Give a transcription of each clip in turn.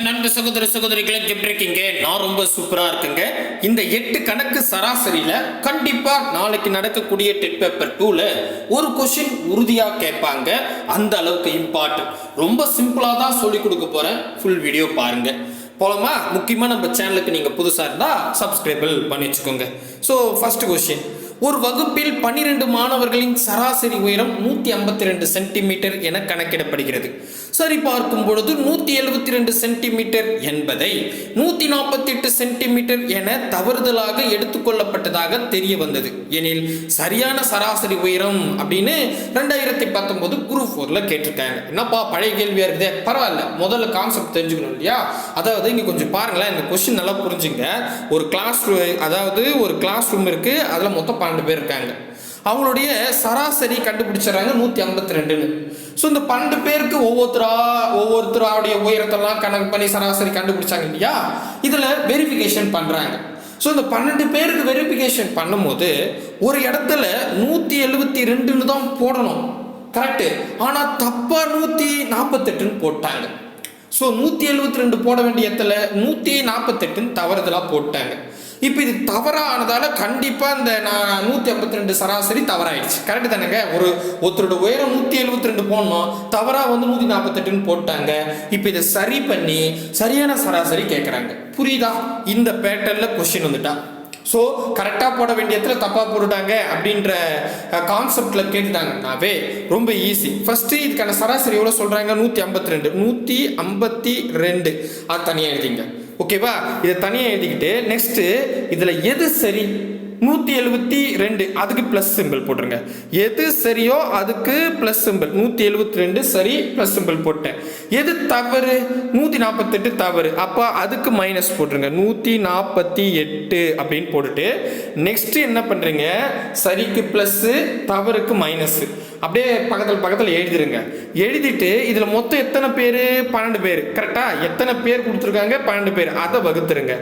என் அன்பு சகோதர சகோதரிகளை எப்படி இருக்கீங்க? நான் ரொம்ப சூப்பரா இருக்குங்க. இந்த எட்டு கணக்கு சராசரியில கண்டிப்பா நாளைக்கு நடக்கக்கூடிய டெட் பேப்பர் டூல ஒரு கொஸ்டின் உறுதியா கேட்பாங்க. அந்த அளவுக்கு இம்பார்ட்டன்ட் ரொம்ப சிம்பிளா தான் சொல்லி கொடுக்க போறேன். ஃபுல் வீடியோ பாருங்க. போலமா? முக்கியமா நம்ம சேனலுக்கு நீங்க புதுசா இருந்தா சப்ஸ்கிரைபிள் பண்ணி வச்சுக்கோங்க. ஸோ ஃபர்ஸ்ட் கொஸ்டின் ஒரு வகுப்பில் பன்னிரண்டு மாணவர்களின் சராசரி உயரம் நூற்றி ஐம்பத்தி ரெண்டு சென்டிமீட்டர் என கணக்கிடப்படுகிறது. சரி பார்க்கும் பொழுது நூற்றி எழுபத்தி ரெண்டு சென்டிமீட்டர் என்பதை நூற்றி நாற்பத்தி எட்டு சென்டிமீட்டர் என தவறுதலாக எடுத்துக்கொள்ளப்பட்டதாக தெரிய வந்தது எனில் சரியான சராசரி உயரம் அப்படின்னு ரெண்டாயிரத்தி பத்தொன்பது குரூப் ஃபோரில் கேட்டிருக்காங்க. என்னப்பா பழைய கேள்வியாக இருக்குதே? பரவாயில்ல. முதல்ல கான்செப்ட் தெரிஞ்சுக்கணும் இல்லையா? அதாவது இங்கே கொஞ்சம் பாருங்களேன் இந்த கொஸ்டின் நல்லா புரிஞ்சுங்க. ஒரு கிளாஸ் அதாவது ஒரு கிளாஸ் ரூம் இருக்குது அதில் மொத்தம் பன்னெண்டு பேர் இருக்காங்க. அவங்களுடைய சராசரி கண்டுபிடிச்சிடறாங்க நூற்றி ஐம்பத்தி ரெண்டுன்னு. ஸோ இந்த பன்னெண்டு பேருக்கு ஒவ்வொருத்தரா ஒவ்வொருத்தராவுடைய உயரத்தெல்லாம் கணக்கு பண்ணி சராசரி கண்டுபிடிச்சாங்க இல்லையா? இதில் வெரிஃபிகேஷன் பண்ணுறாங்க ஸோ இந்த பன்னெண்டு பேருக்கு வெரிஃபிகேஷன் பண்ணும்போது ஒரு இடத்துல நூற்றி எழுபத்தி ரெண்டுன்னு தான் போடணும். கரெக்டு ஆனால் தப்பாக நூற்றி நாற்பத்தெட்டுன்னு போட்டாங்க. ஸோ நூற்றி எழுபத்தி ரெண்டு போட வேண்டிய இடத்துல நூற்றி நாற்பத்தெட்டுன்னு தவறுதலாக போட்டாங்க. இப்போ இது தவறானதால் கண்டிப்பாக இந்த நான் நூற்றி ஐம்பத்தி ரெண்டு சராசரி தவறாயிடுச்சு. கரெக்டு தானேங்க? ஒரு ஒருத்தரோட உயரம் நூற்றி எழுபத்தி ரெண்டு போடணும். தவறாக வந்து நூற்றி நாற்பத்தெட்டுன்னு போட்டாங்க. இப்போ இதை சரி பண்ணி சரியான சராசரி கேட்குறாங்க புரியுதா? இந்த பேட்டர்னில் கொஸ்டின் வந்துட்டா. ஸோ கரெக்டாக போட வேண்டிய இடத்துல தப்பாக போட்டுட்டாங்க அப்படின்ற கான்செப்டில் கேட்டுட்டாங்கன்னாவே ரொம்ப ஈஸி ஃபஸ்ட்டு இதுக்கான சராசரி எவ்வளோ சொல்கிறாங்க நூற்றி ஐம்பத்தி ரெண்டு. நூற்றி ஐம்பத்தி ரெண்டு. அது தனியாக எழுதிங்க. ஓகேவா இதை தனியாக எழுதிக்கிட்டு நெக்ஸ்ட்டு இதில் எது சரி? நூற்றி எழுபத்தி ரெண்டு. அதுக்கு ப்ளஸ் சிம்பிள் போட்டுருங்க. எது சரியோ அதுக்கு ப்ளஸ் சிம்பிள் நூற்றி எழுபத்தி ரெண்டு சரி ப்ளஸ் சிம்பிள் போட்டேன். எது தவறு? நூற்றி நாற்பத்தெட்டு தவறு. அப்போ அதுக்கு மைனஸ் போட்டுருங்க. நூற்றி நாற்பத்தி எட்டு அப்படின்னு போட்டுட்டு நெக்ஸ்ட்டு என்ன பண்ணுறீங்க சரிக்கு ப்ளஸ்ஸு தவறுக்கு மைனஸு அப்படியே பக்கத்தில் பக்கத்தில் எழுதிருங்க. எழுதிட்டு இதில் மொத்தம் எத்தனை பேர்? பன்னெண்டு பேர். கரெக்டாக எத்தனை பேர் கொடுத்துருக்காங்க? பன்னெண்டு பேர். அதை வகுத்துருங்க.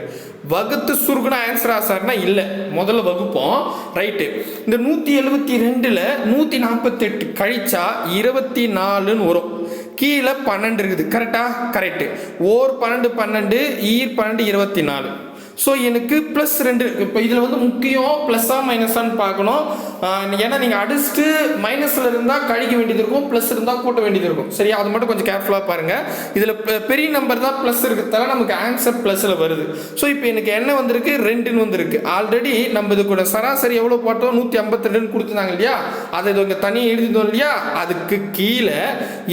வகுத்து சுருக்குனா ஆன்சர் ஆசார்னா இல்லை. முதல்ல வகுப்போம். ரைட்டு இந்த நூற்றி எழுபத்தி ரெண்டில் நூற்றி நாற்பத்தெட்டு கழிச்சா இருபத்தி நாலுன்னு வரும். கீழே பன்னெண்டு இருக்குது. கரெக்டாக கரெக்டு ஓர் பன்னெண்டு பன்னெண்டு ஈர் பன்னெண்டு இருபத்தி நாலு. ஸோ எனக்கு ப்ளஸ் ரெண்டு. இப்போ இதில் வந்து முக்கியம் ப்ளஸ்ஸாக மைனஸான்னு பார்க்கணும். ஏன்னா நீங்கள் அடிச்சுட்டு மைனஸில் இருந்தால் கழிக்க வேண்டியது இருக்கும் ப்ளஸ் இருந்தால் கூட்ட வேண்டியது இருக்கும். சரியா? அது மட்டும் கொஞ்சம் கேர்ஃபுல்லாக பாருங்கள் இதில் பெரிய நம்பர் தான் ப்ளஸ் இருக்கிறதால நமக்கு ஆன்சர் ப்ளஸில் வருது. ஸோ இப்போ எனக்கு என்ன வந்திருக்கு? ரெண்டுன்னு வந்திருக்கு. ஆல்ரெடி நம்ம இது கூட சராசரி எவ்வளோ போட்டோம்? நூற்றி ஐம்பத்தி ரெண்டுன்னு கொடுத்துருந்தாங்க இல்லையா? அதை இது இங்கே தனியாக எழுதிருந்தோம் இல்லையா? அதுக்கு கீழே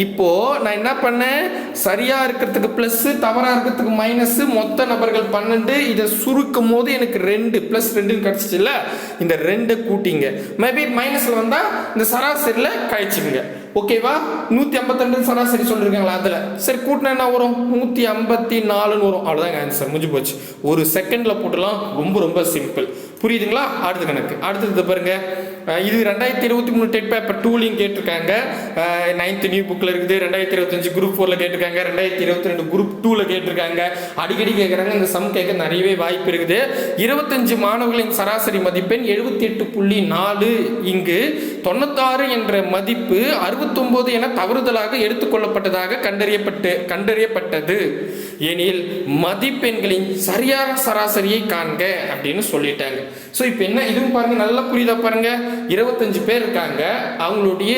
இப்போது நான் என்ன பண்ணேன்? சரியாக இருக்கிறதுக்கு ப்ளஸ்ஸு தவறாக இருக்கிறதுக்கு மைனஸு மொத்த நபர்கள் பன்னெண்டு இதை சுருக்கும் போது எனக்கு ரெண்டு ப்ளஸ் ரெண்டுன்னு கிடச்சிச்சுல்ல? இந்த ரெண்டை கூட்டிங்க. மேபி மைனஸில் வந்தால் இந்த சராசரியில் கழிச்சுங்க ஓகேவா நூற்றி ஐம்பத்தெண்டு சராசரி சொல்லியிருக்காங்களா அதில்? சரி கூட்டினா என்ன வரும்? நூற்றி ஐம்பத்தி நாலுன்னு வரும். அவ்வளோதாங்க ஆன்சர் முடிஞ்சு போச்சு. ஒரு செகண்டில் போட்டுலாம் ரொம்ப ரொம்ப சிம்பிள் புரியுதுங்களா? அடுத்த கணக்கு. அடுத்தது பாருங்கள் இது ரெண்டாயிரத்தி இருபத்தி மூணு டெட் பேப்பர் டூலையும் கேட்டிருக்காங்க. நைன்த் நியூ புக்கில் இருக்குது. ரெண்டாயிரத்தி இருபத்தஞ்சு குரூப் ஃபோரில் கேட்டிருக்காங்க. ரெண்டாயிரத்தி இருபத்தி ரெண்டு குரூப் டூவில் கேட்டிருக்காங்க. அடிக்கடி கேட்குறாங்க இந்த சம் கேட்க நிறையவே வாய்ப்பு இருக்குது. இருபத்தஞ்சு மாணவர்களின் சராசரி மதிப்பெண் எழுபத்தி எட்டு புள்ளி நாலு இங்கு. தொண்ணூத்தாறு என்ற மதிப்பு அறுபத்தொம்போது என தவறுதலாக எடுத்துக்கொள்ளப்பட்டதாக கண்டறியப்பட்டு கண்டறியப்பட்டது. எனில் மதிப்பெண்களின் சரியான சராசரியை காண்க அப்படின்னு சொல்லிட்டாங்க. ஸோ இப்போ என்ன? இதுவும் பாருங்க நல்லா புரியுதா பாருங்க. இருபத்தஞ்சு பேர் இருக்காங்க. அவங்களுடைய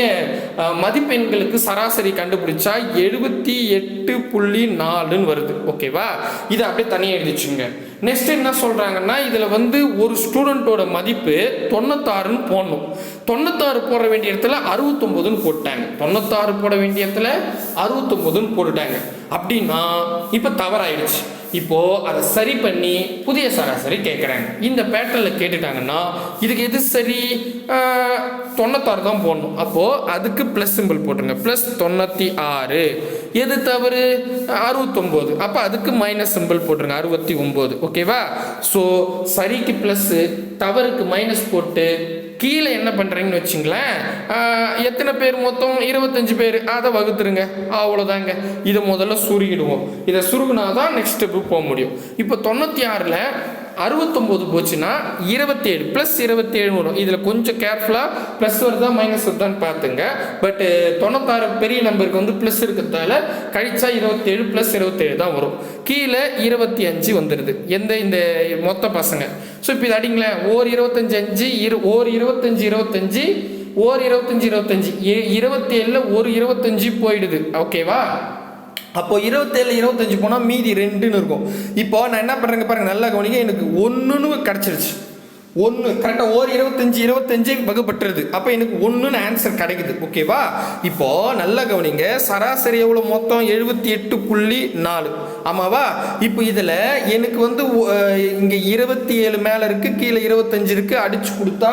மதிப்பெண்களுக்கு சராசரி கண்டுபிடிச்சா எழுபத்தி எட்டு புள்ளி நாலுன்னு வருது. ஓகேவா இதை அப்படியே தனியாக எழுதிச்சுங்க. நெக்ஸ்ட் என்ன சொல்கிறாங்கன்னா இதில் வந்து ஒரு ஸ்டூடெண்ட்டோட மதிப்பு தொண்ணூத்தாறுன்னு போடணும். தொண்ணூத்தாறு போட வேண்டிய இடத்துல அறுபத்தொம்போதுன்னு போட்டாங்க. தொண்ணூத்தாறு போட வேண்டிய இடத்துல அறுபத்தொம்போதுன்னு போட்டுட்டாங்க. அப்படின்னா இப்போ தவறாயிடுச்சு. இப்போது அதை சரி பண்ணி புதிய சராசரி கேட்குறாங்க இந்த பேட்டர்னில் கேட்டுட்டாங்கன்னா இதுக்கு எது சரி? தொண்ணூத்தாறு தான் போடணும். அப்போது அதுக்கு ப்ளஸ் சிம்பிள் போட்டுருங்க. ப்ளஸ் தொண்ணூற்றி ஆறு. எது தவறு? அறுபத்தொம்போது. அப்போ அதுக்கு மைனஸ் சிம்பிள் போட்டுருங்க. அறுபத்தி ஒம்பது. ஓகேவா ஸோ சரிக்கு ப்ளஸ்ஸு தவறுக்கு மைனஸ் போட்டு கீழே என்ன பண்ணுறீங்கன்னு வச்சுங்களேன் எத்தனை பேர் மொத்தம்? இருபத்தஞ்சு பேர். அதை வகுத்துருங்க. அவ்வளோதாங்க. இதை முதல்ல சுருகிடுவோம். இதை சுருகுனா தான் நெக்ஸ்ட் ஸ்டெப்பு போக முடியும். இப்போ தொண்ணூற்றி ஆறில் அறுபத்தொம்போது போச்சுன்னா இருபத்தேழு ப்ளஸ் இருபத்தேழு வரும். இதில் கொஞ்சம் கேர்ஃபுல்லாக ப்ளஸ் வருதா மைனஸ் வருதான்னு பார்த்துங்க. பட்டு தொண்ணூத்தாறு பெரிய நம்பருக்கு வந்து ப்ளஸ் இருக்கிறதால கழிச்சா இருபத்தேழு ப்ளஸ் இருபத்தேழு தான் வரும். கீழே இருபத்தி அஞ்சு வந்துடுது எந்த இந்த மொத்த பசங்க. ஸோ இப்போ இது அடிங்களேன். ஓர் இருபத்தஞ்சு அஞ்சு இரு ஓர் இருபத்தஞ்சு இருபத்தஞ்சு ஓர் இருபத்தஞ்சு இருபத்தஞ்சு. இருபத்தி ஏழில் ஒரு இருபத்தஞ்சு போயிடுது. ஓகேவா அப்போ இருபத்தேழு இருபத்தஞ்சு போனால் மீதி ரெண்டுன்னு இருக்கும். இப்போ நான் என்ன பண்ணுறேங்க பாருங்க நல்லா கவனிக்க எனக்கு ஒன்றுன்னு கிடச்சிருச்சு. ஒன்று கரெக்டாக ஓர் இருபத்தஞ்சி இருபத்தஞ்சி வகுப்பட்டுருது அப்போ எனக்கு ஒன்றுன்னு ஆன்சர் கிடைக்குது. ஓகேவா இப்போ நல்லா கவனிங்க. சராசரி எவ்வளோ மொத்தம்? எழுபத்தி எட்டு புள்ளி நாலு. ஆமாவா இப்போ இதில் எனக்கு வந்து இங்கே இருபத்தி ஏழு மேலே இருக்குது கீழே இருபத்தஞ்சு இருக்குது அடிச்சு கொடுத்தா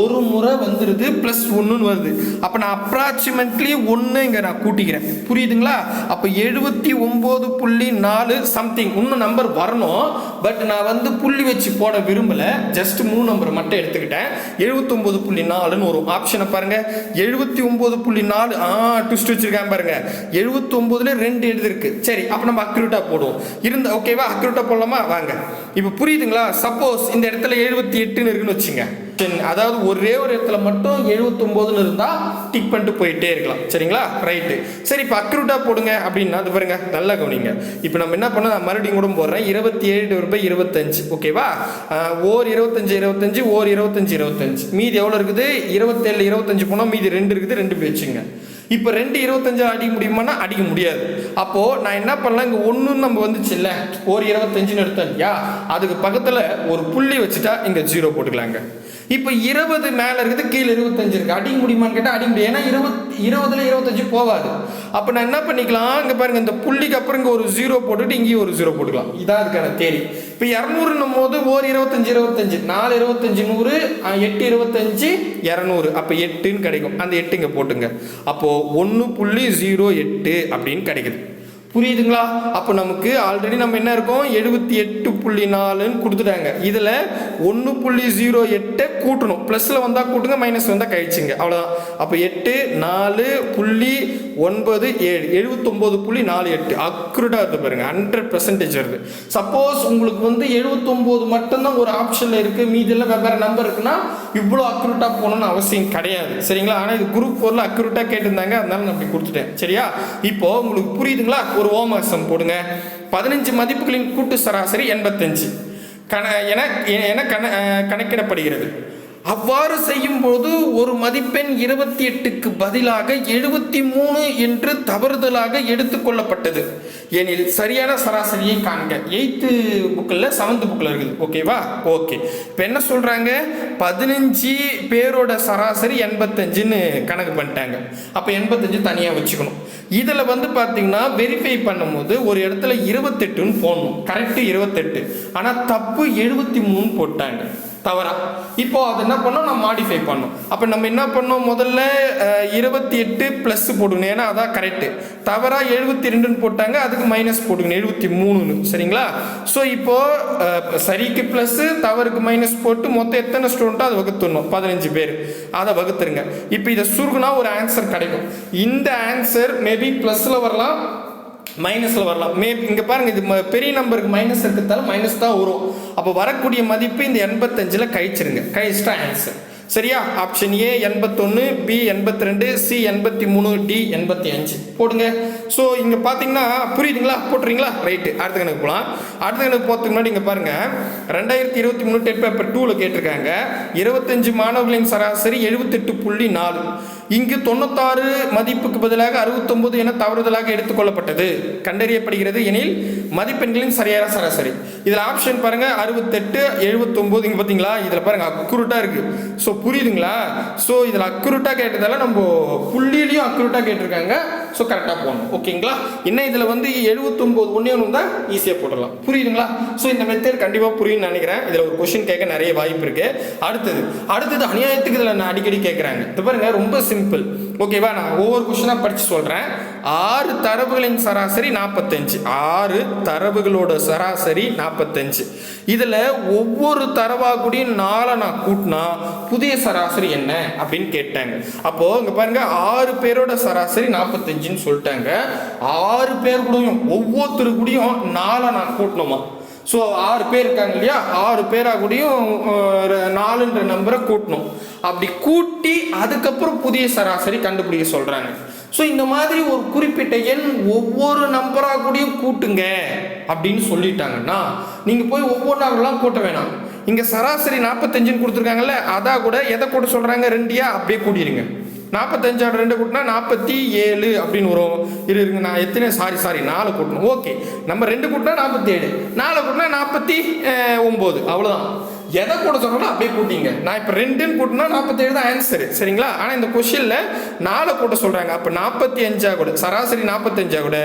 ஒரு முறை வந்துடுது ப்ளஸ் ஒன்றுன்னு வருது. அப்போ நான் அப்ராக்சிமேட்லி ஒன்று இங்கே நான் கூட்டிக்கிறேன். புரியுதுங்களா? அப்போ எழுபத்தி ஒம்பது புள்ளி நாலு சம்திங் இன்னும் நம்பர் வரணும். பட் நான் வந்து புள்ளி வச்சு போட விரும்பலை. ஜஸ்ட் மூணு நம்பர் மட்டும் எடுத்துக்கிட்டேன். எழுபத்தொம்போது புள்ளி நாலுன்னு வரும் ஆப்ஷனை பாருங்க. எழுபத்தி ஒம்பது புள்ளி நாலு ஆ ட்விஸ்ட் வச்சிருக்கேன் பாருங்க. எழுபத்தொம்போதுல ரெண்டு எழுதிருக்கு. சரி அப்போ நம்ம அக்யூரேட்டாக போடுவோம். இருந்த ஓகேவா அக்யூரேட்டாக போடலாமா? வாங்க. இப்போ புரியுதுங்களா? சப்போஸ் இந்த இடத்துல எழுபத்தி எட்டுன்னு இருக்குன்னு வச்சுங்க. சரி, அதாவது ஒரே ஒரு இடத்துல மட்டும் எழுபத்தொம்போதுன்னு இருந்தால் டிக் பண்ணிட்டு போயிட்டே இருக்கலாம். சரிங்களா? ரைட்டு சரி இப்போ அக்ரூட்டாக போடுங்க அப்படின்னா அது பாருங்க நல்லா கவனிங்க. இப்போ நம்ம என்ன பண்ண நான் மறுபடியும் கூட போடுறேன். இருபத்தி ஏழு ரூபாய் இருபத்தஞ்சு. ஓகேவா ஓர் இருபத்தஞ்சு இருபத்தஞ்சு ஓர் இருபத்தஞ்சு இருபத்தஞ்சு. மீதி எவ்வளோ இருக்குது? இருபத்தேழு இருபத்தஞ்சு போனால் மீதி ரெண்டு இருக்குது ரெண்டு போயிடுச்சுங்க இப்போ ரெண்டு இருபத்தஞ்சு அடிக்க முடியுமானா அடிக்க முடியாது. அப்போது நான் என்ன பண்ணலாம்? இங்கே ஒன்றுன்னு நம்ம வந்துச்சு இல்லை ஒரு இருபத்தஞ்சுன்னு எடுத்தோம் இல்லையா? அதுக்கு பக்கத்தில் ஒரு புள்ளி வச்சுட்டா இங்கே ஜீரோ போட்டுக்கலாங்க. இப்போ இருபது மேலே இருக்குது கீழே இருபத்தஞ்சு இருக்குது அடிக்க முடியுமான்னு கேட்டால் அடிக்க முடியும் ஏன்னா இருபத் இருபதுல இருபத்தஞ்சு போகாது. அப்போ நான் என்ன பண்ணிக்கலாம்? இங்கே பாருங்கள் இந்த புள்ளிக்கு அப்புறம் இங்கே ஒரு ஜீரோ போட்டுட்டு இங்கேயும் ஒரு ஜீரோ போட்டுக்கலாம். இதான் அதுக்கான தேரி இப்போ இரநூறுன்னும் போது ஓர் இருபத்தஞ்சு இருபத்தஞ்சு. நாலு இருபத்தஞ்சு நூறு எட்டு இருபத்தஞ்சு இரநூறு. அப்போ எட்டுன்னு கிடைக்கும். அந்த எட்டு இங்கே போட்டுங்க. அப்போது ஒன்று புள்ளி ஜீரோ எட்டு அப்படின்னு கிடைக்குது. புரியுதுங்களா? அப்போ நமக்கு ஆல்ரெடி நம்ம என்ன இருக்கோம்? எழுபத்தி எட்டு புள்ளி நாலுன்னு கொடுத்துட்டாங்க. இதில் ஒன்று புள்ளி ஜீரோ எட்டை கூட்டணும். ப்ளஸில் வந்தால் கூட்டுங்க மைனஸ் வந்தால் கழிச்சுங்க. அவ்வளோதான் அப்போ எட்டு நாலு புள்ளி ஒன்பது ஏழு. எழுபத்தொம்போது புள்ளி நாலு எட்டு. அக்யூரேட்டாக வருது பாருங்கள் ஹண்ட்ரட் பர்சன்டேஜ் வருது. சப்போஸ் உங்களுக்கு வந்து எழுபத்தொம்போது மட்டும்தான் ஒரு ஆப்ஷனில் இருக்குது மீதியெல்லாம் வெவ்வேறு நம்பர் இருக்குன்னா இவ்வளோ அக்யூரேட்டாக போகணும்னு அவசியம் கிடையாது. சரிங்களா? ஆனால் இது குரூப் ஃபோரில் அக்யூரேட்டாக கேட்டிருந்தாங்க. அதனால நான் அப்படி கொடுத்துட்டேன். சரியா? இப்போ உங்களுக்கு புரியுதுங்களா? ஒரு ஓமசம் போடுங்க. பதினஞ்சு மதிப்புகளின் கூட்டு சராசரி எண்பத்தஞ்சு. கண என என கண கணக்கிடப்படுகிறது. அவ்வாறு செய்யும்போது ஒரு மதிப்பெண் இருபத்தி எட்டுக்கு பதிலாக எழுபத்தி மூணு என்று தவறுதலாக எடுத்துக்கொள்ளப்பட்டது எனில் சரியான சராசரியை காண்க. எயித்து புக்கில் செவன்த் புக்கில் இருக்குது. ஓகேவா ஓகே இப்போ என்ன சொல்கிறாங்க பதினஞ்சு பேரோட சராசரி எண்பத்தஞ்சுன்னு கணக்கு பண்ணிட்டாங்க. அப்போ எண்பத்தஞ்சு தனியாக வச்சுக்கணும். இதில் வந்து பார்த்தீங்கன்னா வெரிஃபை பண்ணும்போது ஒரு இடத்துல இருபத்தெட்டுன்னு போடணும். கரெக்டு இருபத்தெட்டு. ஆனால் தப்பு எழுபத்தி மூணு போட்டாங்க. தவறாக இப்போது அது என்ன பண்ணோம்? நம்ம மாடிஃபை பண்ணோம். அப்போ நம்ம என்ன பண்ணோம்? முதல்ல இருபத்தி எட்டு ப்ளஸ் போட்டுக்கணும். ஏன்னா அதான் கரெக்டு தவறாக எழுபத்தி ரெண்டுன்னு போட்டாங்க அதுக்கு மைனஸ் போட்டுக்கணும். எழுபத்தி மூணுன்னு. சரிங்களா? ஸோ இப்போது சரிக்கு ப்ளஸ்ஸு தவறுக்கு மைனஸ் போட்டு மொத்தம் எத்தனை ஸ்டூடெண்ட்டோ அதை வகுத்துடணும். பதினஞ்சு பேர். அதை வகுத்துருங்க. இப்போ இதை சுருகுனா ஒரு ஆன்சர் கிடைக்கும். இந்த ஆன்சர் மேபி ப்ளஸில் வரலாம் மைனஸில் வரலாம். மே இங்கே பாருங்கள் இது ம- பெரிய நம்பருக்கு மைனஸ் இருக்கிறதால மைனஸ் தான் வரும். அப்போ வரக்கூடிய மதிப்பு இந்த எண்பத்தஞ்சில் கழிச்சிருங்க. கழிச்சிட்டா ஆன்சர் சரியா? ஆப்ஷன் ஏ எண்பத்தொன்று பி எண்பத்தி ரெண்டு சி எண்பத்தி மூணு டி எண்பத்தி அஞ்சு போடுங்க. ஸோ இங்கே பார்த்தீங்கன்னா புரியுதுங்களா? போட்டுறீங்களா? ரைட்டு அடுத்த கணக்கு போகலாம் அடுத்த கணக்கு போகிறதுக்கு முன்னாடி இங்கே பாருங்கள் ரெண்டாயிரத்தி இருபத்தி மூணு டெட் பேப்பர் டூவில் கேட்டிருக்காங்க. இருபத்தஞ்சு மாணவர்களின் சராசரி எழுபத்தெட்டு புள்ளி நாலு. இங்கு தொண்ணூத்தாறு மதிப்புக்கு பதிலாக அறுபத்தொன்பது என தவறுதலாக எடுத்துக்கொள்ளப்பட்டது. கண்டறியப்படுகிறது எனில் மதிப்பெண்களின் சரியான சராசரி. இதில் ஆப்ஷன் பாருங்க அறுபத்தெட்டு எழுபத்தொம்போது இங்கே பார்த்தீங்களா இதில் பாருங்க அக்குருட்டாக இருக்கு. ஸோ புரியுதுங்களா? ஸோ இதில் அக்குருட்டாக கேட்டதால நம்ம புள்ளியிலையும் அக்குருட்டாக கேட்டிருக்காங்க. ஸோ கரெக்டாக போகணும் ஓகேங்களா என்ன இதில் வந்து எழுபத்தொம்போது ஒன்றே ஒன்று தான் ஈஸியாக போட்டுடலாம். புரியுதுங்களா? ஸோ இந்த மெத்தட் கண்டிப்பாக புரியும்னு நினைக்கிறேன். இதில் ஒரு கொஷின் கேட்க நிறைய வாய்ப்பு இருக்குது அடுத்தது அடுத்தது அநியாயத்துக்கு இதில் நான் அடிக்கடி கேட்குறாங்க இது பாருங்கள் ரொம்ப சிம்பிள் ஓகேவா நான் ஒவ்வொரு கொஷினாக படித்து சொல்கிறேன் ஆறு தரவுகளின் சராசரி நாற்பத்தஞ்சு ஆறு தரவுகளோட சராசரி நாற்பத்தஞ்சு இதில் ஒவ்வொரு தரவாக கூடயும் நாளை நான் கூட்டினா புதிய சராசரி என்ன அப்படின்னு கேட்டாங்க. அப்போது இங்கே பாருங்கள் ஆறு பேரோட சராசரி நாற்பத்தஞ்சுன்னு சொல்லிட்டாங்க. ஆறு பேர் கூடயும் ஒவ்வொருத்தரு கூடயும் நாளை நான் கூட்டணுமா? ஸோ ஆறு பேர் இருக்காங்க இல்லையா? ஆறு பேராக கூடயும் நாலுன்ற நம்பரை கூட்டணும். அப்படி கூட்டி அதுக்கப்புறம் புதிய சராசரி கண்டுபிடிக்க சொல்கிறாங்க ஸோ இந்த மாதிரி ஒரு குறிப்பிட்ட எண் ஒவ்வொரு நம்பராக கூடயும் கூட்டுங்க அப்படின்னு சொல்லிட்டாங்கன்னா நீங்கள் போய் ஒவ்வொன்றாகலாம் கூட்ட வேணாம். இங்கே சராசரி நாற்பத்தஞ்சுன்னு கொடுத்துருக்காங்கல்ல அதான் கூட எதை கூட சொல்கிறாங்க ரெண்டியா? அப்படியே கூட்டிடுங்க நாற்பத்தஞ்சாடு ரெண்டு கூட்டினா நாற்பத்தி ஏழு அப்படின்னு வரும். இரு இருங்க நான் எத்தனை? சாரி சாரி நாலு கூட்டணும். ஓகே நம்ம ரெண்டு கூட்டினா நாற்பத்தி ஏழு நாலு கூட்டினா நாற்பத்தி ஒம்பது. அவ்வளோதான் எதை கூட சொல்கிறோம் அப்படியே கூட்டிங்க. நான் இப்போ ரெண்டுன்னு கூட்டினா நாற்பத்தேழு தான் ஆன்சரு சரிங்களா? ஆனால் இந்த கொஷினில் நாலை கூட்ட சொல்கிறாங்க அப்போ நாற்பத்தி அஞ்சா கூட சராசரி நாற்பத்தஞ்சா கூட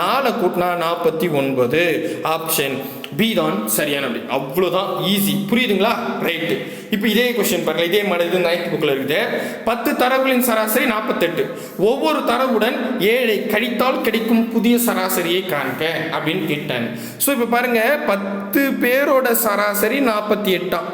நாலை கூட்டினா நாற்பத்தி ஒன்பது. ஆப்ஷன் பி தான் சரியான அப்படி அவ்வளோதான் ஈஸி புரியுதுங்களா? ரைட்டு இப்போ இதே கொஸ்டின் பாருங்கள் இதே மாதிரி இது நைன்த் புக்கில் இருக்குது. பத்து தரவுகளின் சராசரி நாற்பத்தெட்டு. ஒவ்வொரு தரவுடன் ஏழை கழித்தால் கிடைக்கும் புதிய சராசரியை காண்க அப்படின்னு கேட்டாங்க. ஸோ இப்போ பாருங்கள் பத்து பேரோட சராசரி நாற்பத்தி எட்டாம்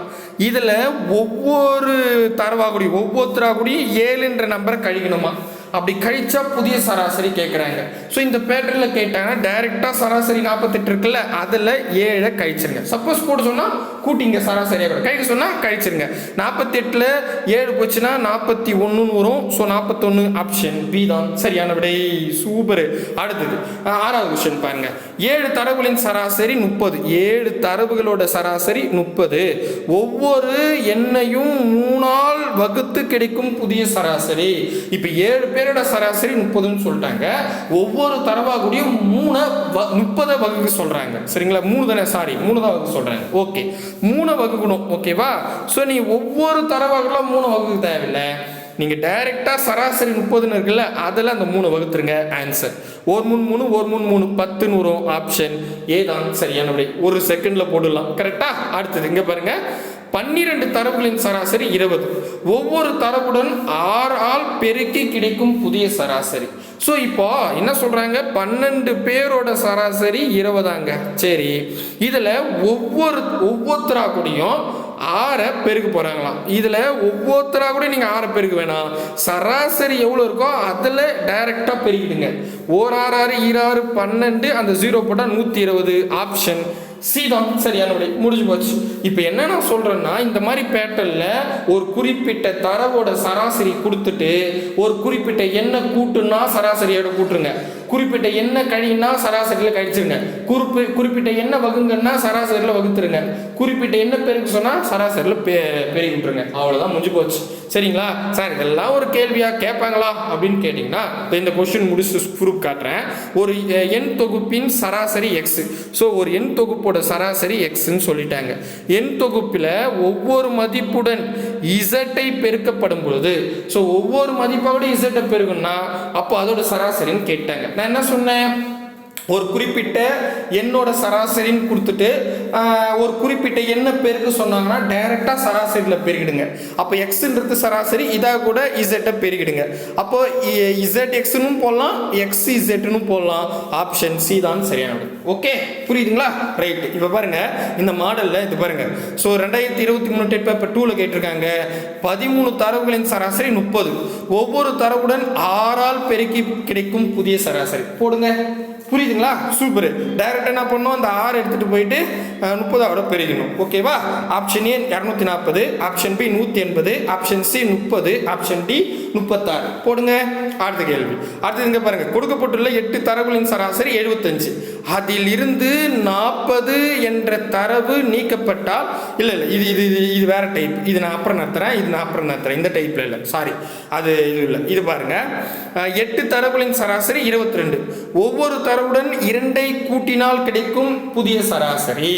இதில் ஒவ்வொரு தரவாகுடி ஒவ்வொருத்தராகுடியும் ஏழுன்ற நம்பரை கழிக்கணுமா? அப்படி கழிச்சா புதிய சராசரி கேட்குறாங்க ஸோ இந்த பேட்டர்னில் கேட்டாங்கன்னா டைரெக்டாக சராசரி நாற்பத்தெட்டு இருக்குல்ல அதில் ஏழை கழிச்சிருங்க. சப்போஸ் போட்டு சொன்னால் கூட்டிங்க சராசரியாக கூட. கழிக்க சொன்னால் கழிச்சிருங்க. நாற்பத்தெட்டில் ஏழு போச்சுன்னா நாற்பத்தி ஒன்றுன்னு வரும். ஸோ நாற்பத்தொன்று ஆப்ஷன் பி தான் சரியான விடை. சூப்பர் அடுத்தது ஆறாவது கொஸ்டின் பாருங்க. ஏழு தரவுகளின் சராசரி முப்பது. ஏழு தரவுகளோட சராசரி முப்பது. ஒவ்வொரு எண்ணையும் மூணால் வகுத்து கிடைக்கும் புதிய சராசரி. இப்போ ஏழு பேரோட சராசரி முப்பதுன்னு சொல்லிட்டாங்க. ஒவ்வொரு தரவாகுடியும் மூணை வ- முப்பதை வகுக்க சொல்றாங்க. சரிங்களா? மூணு தானே? சாரி மூணு தான் வகுக்க சொல்றாங்க. ஓகே மூணை வகுக்கணும் ஓகேவா ஸோ நீ ஒவ்வொரு தரவாகலாம் மூணு வகுக்க தேவையில்லை. நீங்கள் டைரெக்டாக சராசரி முப்பதுன்னு இருக்குல்ல அதில் அந்த மூணு வகுத்துருங்க ஆன்சர் ஒரு மூணு மூணு ஒரு மூணு மூணு பத்துன்னு வரும் ஆப்ஷன் ஏதான் சரியான விடை. ஒரு செகண்டில் போடலாம் கரெக்டாக அடுத்தது இங்கே பாருங்கள் பன்னிரண்டு தரவுகளின் சராசரி இருபது. ஒவ்வொரு தரவுடன் ஆறு ஆள் பெருக்கி கிடைக்கும் புதிய சராசரி. ஸோ இப்போ என்ன சொல்கிறாங்க பன்னெண்டு பேரோட சராசரி இருபதாங்க. சரி. இதில் ஒவ்வொரு ஒவ்வொருத்தரா கூடயும் ஆறை பெருக்க போகிறாங்களாம் இதில் ஒவ்வொருத்தரா கூட நீங்கள் ஆறை பெருக்க வேணாம். சராசரி எவ்வளோ இருக்கோ அதில் டைரெக்டாக பெருக்கிடுங்க. ஓர் ஆறு ஆறு ஈராறு பன்னெண்டு அந்த ஜீரோ போட்டால் நூற்றி இருபது. ஆப்ஷன் சி தான் சரியான விடை முடிஞ்சு போச்சு. இப்போ என்ன நான் சொல்கிறேன்னா இந்த மாதிரி பேட்டர்னில் ஒரு குறிப்பிட்ட தரவோட சராசரி கொடுத்துட்டு ஒரு குறிப்பிட்ட எண்ணெய் கூட்டுனா சராசரியோட கூட்டுருங்க. குறிப்பிட்ட என்ன கழினா சராசரியில் கழிச்சிருங்க. குறிப்பி குறிப்பிட்ட என்ன வகுங்கன்னா சராசரியில் வகுத்துருங்க. குறிப்பிட்ட என்ன பெருக்கு சொன்னால் சராசரியில் பெ பெருகி விட்டுருங்க அவ்வளோதான் முடிஞ்சு போச்சு. சரிங்களா? சார் இதெல்லாம் ஒரு கேள்வியா கேட்பாங்களா அப்படின்னு கேட்டிங்கன்னா இப்போ இந்த கொஸ்டின் முடிச்சு ப்ரூஃப் காட்டுறேன். ஒரு எண் தொகுப்பின் சராசரி எக்ஸு ஸோ ஒரு எண் தொகுப்போட சராசரி எக்ஸுன்னு சொல்லிட்டாங்க. எண் தொகுப்பில் ஒவ்வொரு மதிப்புடன் இசட்டை பெருக்கப்படும் பொழுது ஸோ ஒவ்வொரு மதிப்போட இசட்டை பெருகுன்னா அப்போ அதோட சராசரின்னு கேட்டாங்க. நான் என்ன சொன்னேன்? ஒரு குறிப்பிட்ட என்னோட சராசரின்னு கொடுத்துட்டு ஒரு குறிப்பிட்ட என்ன பேருக்கு சொன்னாங்கன்னா டைரெக்டாக சராசரியில் பெருகிடுங்க. அப்போ எக்ஸுன்றது சராசரி இதாக கூட இசட்டை பெருகிடுங்க. அப்போ இசட் எக்ஸ்னும் போடலாம் எக்ஸ் இசட்னு போடலாம். ஆப்ஷன் சி தான் சரியானது. ஓகே புரியுதுங்களா? ரைட் இப்போ பாருங்க இந்த மாடலில் இது பாருங்க. ஸோ ரெண்டாயிரத்தி இருபத்தி மூணு டெட் பேப்பர் டூவில் கேட்டிருக்காங்க. பதிமூணு தரவுகளின் சராசரி முப்பது. ஒவ்வொரு தரவுடன் ஆறால் பெருக்கி கிடைக்கும் புதிய சராசரி. போடுங்க. புரியுதுங்களா? சூப்பர். டைரக்ட் என்ன பண்ணோம் அந்த ஆறு எடுத்துகிட்டு போயிட்டு முப்பதாவோட பெருகணும் ஓகேவா ஆப்ஷன் ஏ இரநூத்தி நாற்பது ஆப்ஷன் பி நூற்றி எண்பது ஆப்ஷன் சி முப்பது ஆப்ஷன் டி முப்பத்தாறு. போடுங்க. அடுத்த கேள்வி. அடுத்தது இங்கே பாருங்கள் கொடுக்கப்பட்டுள்ள எட்டு தரவுகளின் சராசரி எழுபத்தஞ்சு அதில் இருந்து நாற்பது என்ற தரவு நீக்கப்பட்டால் இல்லை இல்லை இது இது இது இது வேறு டைப் இது நான் அப்புறம் நடத்துகிறேன் இது நான் அப்புறம் நடத்துகிறேன் இந்த டைப்பில் இல்லை. சாரி அது இது இல்லை. இது பாருங்கள் எட்டு தரவுகளின் சராசரி இருபத்தி ரெண்டு ஒவ்வொரு தரவுடன் இரண்டை கூட்டினால் கிடைக்கும் புதிய சராசரி.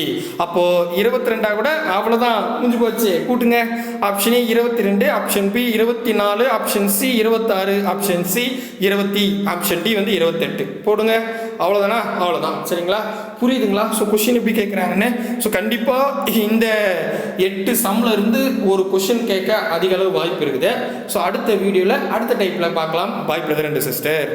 அப்போது இருபத்தி ரெண்டா கூட அவ்வளோதான் முடிஞ்சு போச்சு. கூட்டுங்க. ஆப்ஷன் ஏ இருபத்தி ரெண்டு ஆப்ஷன் பி இருபத்தி நாலு ஆப்ஷன் சி இருபத்தாறு ஆப்ஷன் சி இருபத்தி ஆப்ஷன் டி வந்து இருபத்தெட்டு. போடுங்க. அவ்வளோதானா அவ்வளோதான் சரிங்களா? புரியுதுங்களா? ஸோ கொஷின் எப்படி கேட்குறாங்கன்னு ஸோ கண்டிப்பாக இந்த எட்டு சம்ல இருந்து ஒரு கொஷின் கேட்க அதிக அளவு வாய்ப்பு இருக்குது. ஸோ அடுத்த வீடியோவில் அடுத்த டைப்பில் பார்க்கலாம். பாய் பிரதர் அண்ட் சிஸ்டர்